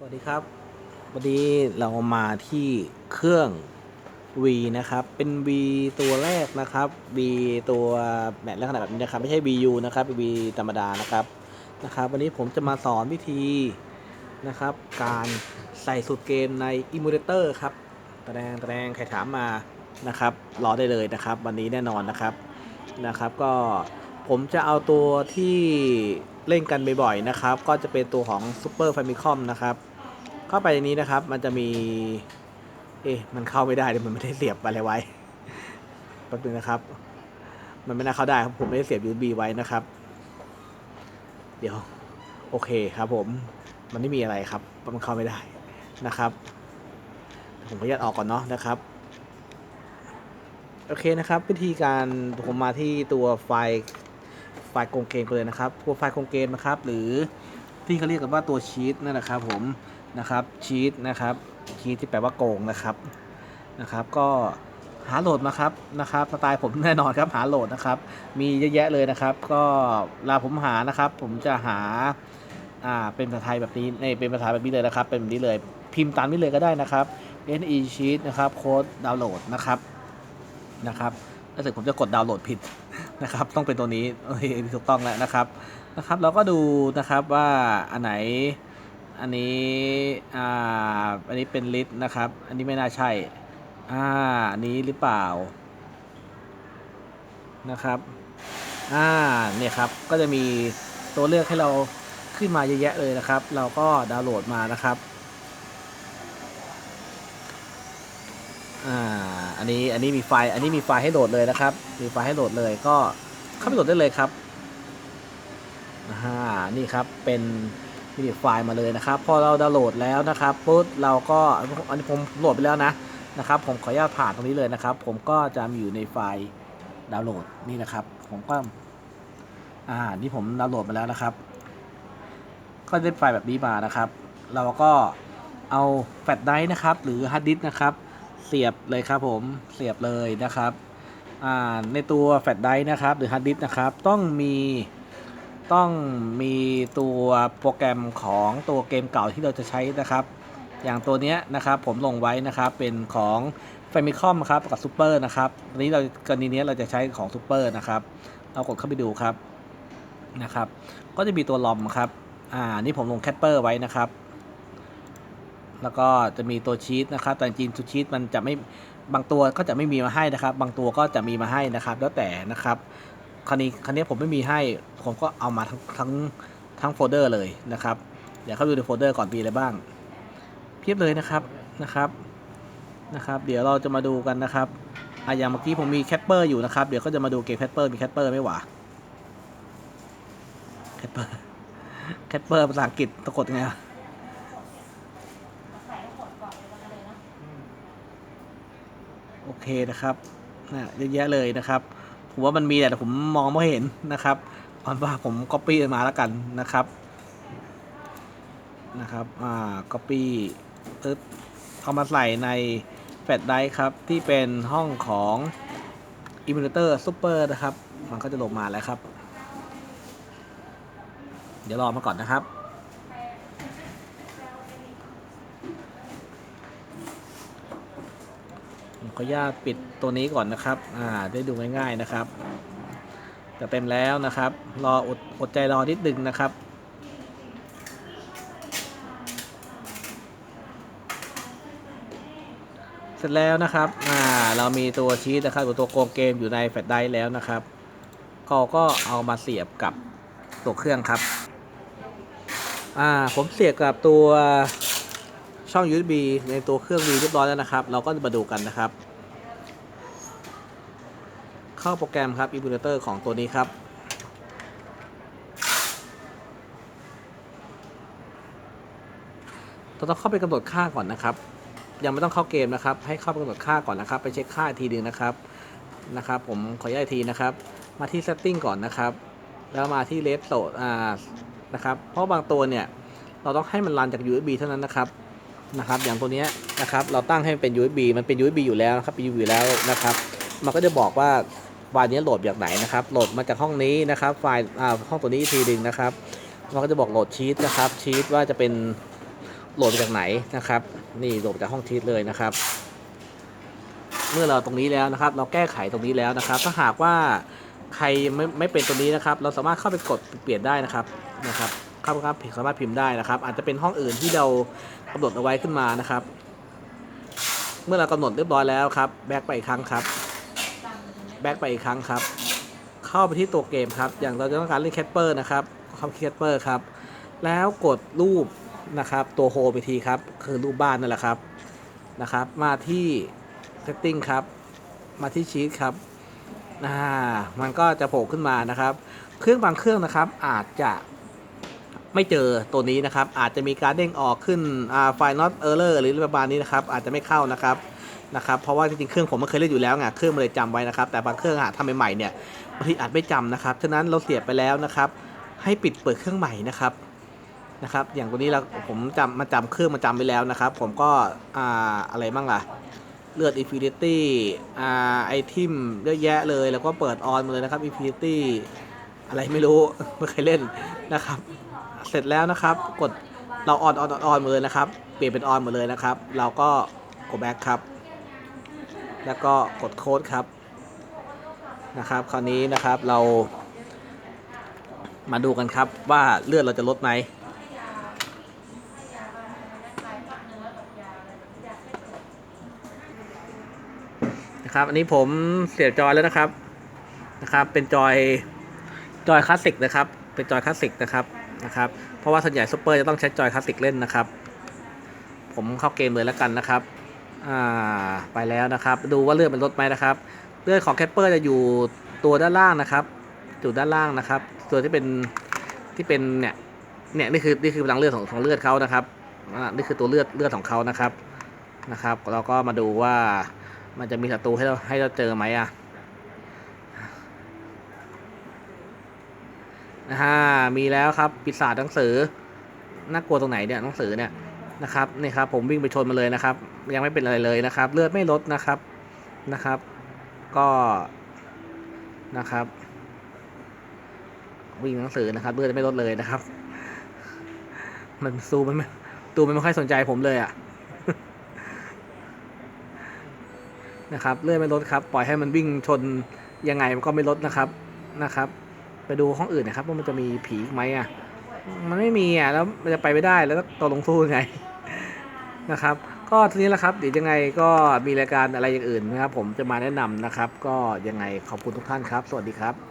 สวัสดีครับ วันนี้เรามาที่เครื่อง V นะครับ เป็น V ตัวแรกนะครับ V ตัวแบบลักษณะแบบนี้นะครับ ไม่ใช่ VU นะครับเป็น V ธรรมดานะครับ นะครับ วันนี้ผมจะมาสอนวิธีนะครับ การใส่สูตรเกมใน Emulator ครับแสดงแสดงใครถามมานะครับ รอได้เลยนะครับ วันนี้แน่นอนนะครับ นะครับ ก็ ผมจะเอาตัวที่เล่นกันบ่อยๆนะครับ ก็จะเป็นตัวของ Super Famicom นะครับ เข้าไปในนี้นะครับ มันจะมี เอ๊ะ มันเข้าไม่ได้เลยมันไม่ได้เสียบอะไรไว้ แป๊บนึงนะครับ มันไม่น่าเข้าได้ครับ ผมไม่ได้เสียบ USB ไว้นะครับ เดี๋ยว โอเคครับผม มันไม่มีอะไรครับ มันเข้าไม่ได้นะครับ ผมขออนุญาตออกก่อนเนาะนะครับโอเคนะครับ วิธีการผมมาที่ตัวไฟล์ ไฟล์โกงเกมกันเลยนะครับตัวไฟล์โกงเกมนะครับ หรือที่เขาเรียกกันว่าตัวชีตนั่นแหละครับผมนะครับชีตนะครับชีตที่แปลว่าโกงนะครับนะครับ ก็หาโหลดมาครับนะครับสไตล์ผมแน่นอนครับหาโหลดนะครับ มีเยอะแยะเลยนะครับ ก็เวลาผมหานะครับ ผมจะหาอ่าเป็นภาษาไทยแบบนี้ในเป็นภาษาแบบนี้เลยนะครับ เป็นแบบนี้เลยพิมพ์ตามนี้เลยก็ได้นะครับ NE Sheet นะครับโค้ดดาวน์โหลดนะครับนะครับถ้าเกิดผมจะกดดาวน์โหลดผิด นะครับ ต้องเป็นตัวนี้ถูกต้องแล้วนะครับนะครับ เราก็ดูนะครับว่าอันไหนอันนี้อ่าอันนี้เป็นลิสต์นะครับ อันนี้ไม่น่าใช่อ่าอันนี้หรือเปล่านะครับอ่าเนี่ยครับก็จะมีตัวเลือกให้เราขึ้นมาเยอะแยะเลยนะครับ เราก็ดาวน์โหลดมานะครับอ่า อันนี้อันนี้มีไฟล์อันนี้มีไฟล์ให้โหลดเลยนะครับ มีไฟล์ให้โหลดเลยก็เข้าไปโหลดได้เลยครับอ่านี่ครับเป็นวิดีไฟล์มาเลยนะครับ พอเราดาวน์โหลดแล้วนะครับปุ๊บเราก็อันนี้ผมโหลดไปแล้วนะนะครับ ผมขออนุญาตผ่านตรงนี้เลยนะครับ ผมก็จะมีอยู่ในไฟล์ดาวน์โหลดนี่นะครับ ผมก็อ่านี่ผมดาวน์โหลดมาแล้วนะครับ ก็ได้ไฟล์แบบนี้มานะครับ เราก็เอาแฟลชไดร์นะครับ หรือฮาร์ดดิสก์นะครับ เสียบเลยครับผมเสียบเลยนะครับอ่าในตัวแฟลชไดรฟ์นะครับ หรือฮาร์ดดิสก์นะครับต้องมีต้องมีตัวโปรแกรมของตัวเกมเก่าที่เราจะใช้นะครับ อย่างตัวนี้นะครับผมลงไว้นะครับเป็นของ Famicom ครับกับ Super นะครับวันนี้เรากรณีนี้เราจะใช้ของ Super นะครับเรากดเข้าไปดูครับนะครับ ก็จะมีตัวลอมครับอ่านี่ผมลงแคปเปอร์ไว้นะครับ แล้วก็จะมีตัวชีตนะครับ แต่จริงตัวชีตมันจะไม่บางตัวก็จะไม่มีมาให้นะครับ บางตัวก็จะมีมาให้นะครับ แล้วแต่นะครับคราวนี้คราวนี้ผมไม่มีให้ผมก็เอามาทั้งทั้งทั้งโฟลเดอร์เลยนะครับ เดี๋ยวเข้าดูในโฟลเดอร์ก่อนมีอะไรบ้าง เพียบเลยนะครับนะครับนะครับ เดี๋ยวเราจะมาดูกันนะครับอะอย่างเมื่อกี้ผมมีแคปเปอร์อยู่นะครับ เดี๋ยวก็จะมาดูเกมแคปเปอร์มีแคปเปอร์ไม่หวะแคปเปอร์แคปเปอร์ภาษาอังกฤษสะกดยังไง เคนะครับนะเยอะแยะเลยนะครับผมว่ามันมีแต่ผมมองไม่เห็นนะครับเอาเป็นว่าผม copy มาแล้วกันนะครับนะครับอ่า copy ตึ๊บเอามาใส่ในแฟลชไดร์ครับที่เป็นห้องของ emulator super นะครับ มันก็จะลงมาแล้วครับ เดี๋ยวรอมาก่อนนะครับ ผม ขออนุญาตปิดตัวนี้ก่อนนะครับ อ่า ได้ดูง่ายๆนะครับ จะเต็มแล้วนะครับ รออดอดใจรอนิดนึงนะครับ เสร็จแล้วนะครับ อ่า เรามีตัวชีตนะครับหรือตัวโกงเกมอยู่ในแฟลชไดรฟ์แล้วนะครับก็ก็เอามาเสียบกับตัวเครื่องครับ อ่า ผมเสียบกับตัวช่อง USB ในตัวเครื่อง V เรียบร้อยแล้วนะครับ เราก็มาดูกันนะครับ เข้าโปรแกรมครับ Emulator ของตัวนี้ครับ เราต้องเข้าไปกำหนดค่าก่อนนะครับ ยังไม่ต้องเข้าเกมนะครับ ให้เข้าไปกำหนดค่าก่อนนะครับ ไปเช็คค่าอีกทีหนึงนะครับ นะครับ ผมขออนุญาตอีกทีนะครับ มาที่ setting ก่อนนะครับ แล้วมาที่ left s o อ่า นะครับ เพราะบางตัวเนี่ย เราต้องให้มันรันจาก USB เท่านั้นนะครับนะครับ อย่างตัวนี้นะครับ เราตั้งให้มันเป็น USB มันเป็น USB อยู่แล้วนะครับเป็น USB อยู่แล้วนะครับ มันก็จะบอกว่า ไฟล์นี้โหลดจากไหนนะครับ โหลดมาจากห้องนี้นะครับ ไฟล์ห้องตัวนี้อีกทีหนึ่งนะครับมันก็จะบอกโหลดชีตนะครับชีตว่าจะเป็นโหลดมาจากไหนนะครับ นี่โหลดจากห้องทีทเลยนะครับ เมื่อเราตรงนี้แล้วนะครับ เราแก้ไขตรงนี้แล้วนะครับ ถ้าหากว่าใครไม่ไม่เป็นตัวนี้นะครับ เราสามารถเข้าไปกดเปลี่ยนได้นะครับนะครับเข้าไปครับสามารถพิมพ์ได้นะครับ อาจจะเป็นห้องอื่นที่เรากำหนดเอาไว้ขึ้นมานะครับ เมื่อเรากำหนดเรียบร้อยแล้วครับ แบ็กไปอีกครั้งครับ แบ็กไปอีกครั้งครับ เข้าไปที่ตัวเกมครับ อย่างเราจะต้องการเล่นแคทเปอร์นะครับเข้าที่แคทเปอร์ครับ แล้วกดรูปนะครับ ตัวโฮไปทีครับ คือรูปบ้านนั่นแหละครับนะครับ มาที่ setting ครับ มาที่ชีตครับอ่ามันก็จะโผล่ขึ้นมานะครับ เครื่องบางเครื่องนะครับ อาจจะไม่เจอตัวนี้นะครับ อาจจะมีการเด้งออกขึ้นอ่าไฟล์ not error หรือประมาณนี้นะครับ อาจจะไม่เข้านะครับ นะครับเพราะว่าจริงๆเครื่องผมมันเคยเล่นอยู่แล้วไงเครื่องมันเลยจำไว้นะครับแต่บางเครื่องอาจทำใหม่ๆเนี่ยบางทีอาจไม่จำนะครับฉะนั้นเราเสียบไปแล้วนะครับให้ปิดเปิดเครื่องใหม่นะครับนะครับอย่างตัวนี้เราผมจำมาจำเครื่องมาจำไปแล้วนะครับ ผมก็อ่าอะไรบ้างล่ะเลือด Infinity อ่าไอทิมเยอะแยะเลย แล้วก็เปิดออนมาเลยนะครับ Infinity อะไรไม่รู้ไม่เคยเล่นนะครับ เสร็จแล้วนะครับกดเราออนออนออนมาเลยนะครับ เปลี่ยนเป็นออนหมดเลยนะครับ เราก็กดแบ็คครับ แล้วก็กดโค้ดครับนะครับ คราวนี้นะครับเรา มาดูกันครับว่าเลือดเราจะลดไหมนะครับ อันนี้ผมเสียบจอยแล้วนะครับนะครับ เป็นจอยจอยคลาสสิกนะครับ เป็นจอยคลาสสิกนะครับนะครับ เพราะว่าส่วนใหญ่ซูเปอร์จะต้องใช้จอยคลาสสิกเล่นนะครับ ผมเข้าเกมเลยแล้วกันนะครับ อ่าไปแล้วนะครับ ดูว่าเลือดมันลดไหมนะครับ เลือดของแคปเปอร์จะอยู่ตัวด้านล่างนะครับอยู่ด้านล่างนะครับ ตัวที่เป็นที่เป็นเนี่ยเนี่ยนี่คือนี่คือพลังเลือดของของเลือดเขานะครับนี่คือตัวเลือดเลือดของเขานะครับนะครับ เราก็มาดูว่ามันจะมีศัตรูให้เราให้เราเจอไหมอะนะฮะมีแล้วครับปีศาจหนังสือน่ากลัวตรงไหนเนี่ยหนังสือเนี่ย นะครับนี่ครับผมวิ่งไปชนมาเลยนะครับ ยังไม่เป็นอะไรเลยนะครับ เลือดไม่ลดนะครับนะครับ ก็นะครับ วิ่งหนังสือนะครับ เลือดไม่ลดเลยนะครับ มันซูมันตูมันไม่ค่อยสนใจผมเลยอะนะครับเลื่อนไม่ลดครับ ปล่อยให้มันวิ่งชนยังไงมันก็ไม่ลดนะครับนะครับ ไปดูห้องอื่นนะครับว่ามันจะมีผีไหมอะ มันไม่มีอะแล้วมันจะไปไม่ได้แล้วตกลงสู้ยังไง นะครับ ก็ทีนี้แหละครับเดี๋ยวยังไงก็มีรายการอะไรอย่างอื่นนะครับ ผมจะมาแนะนำนะครับ ก็ยังไงขอบคุณทุกท่านครับ สวัสดีครับ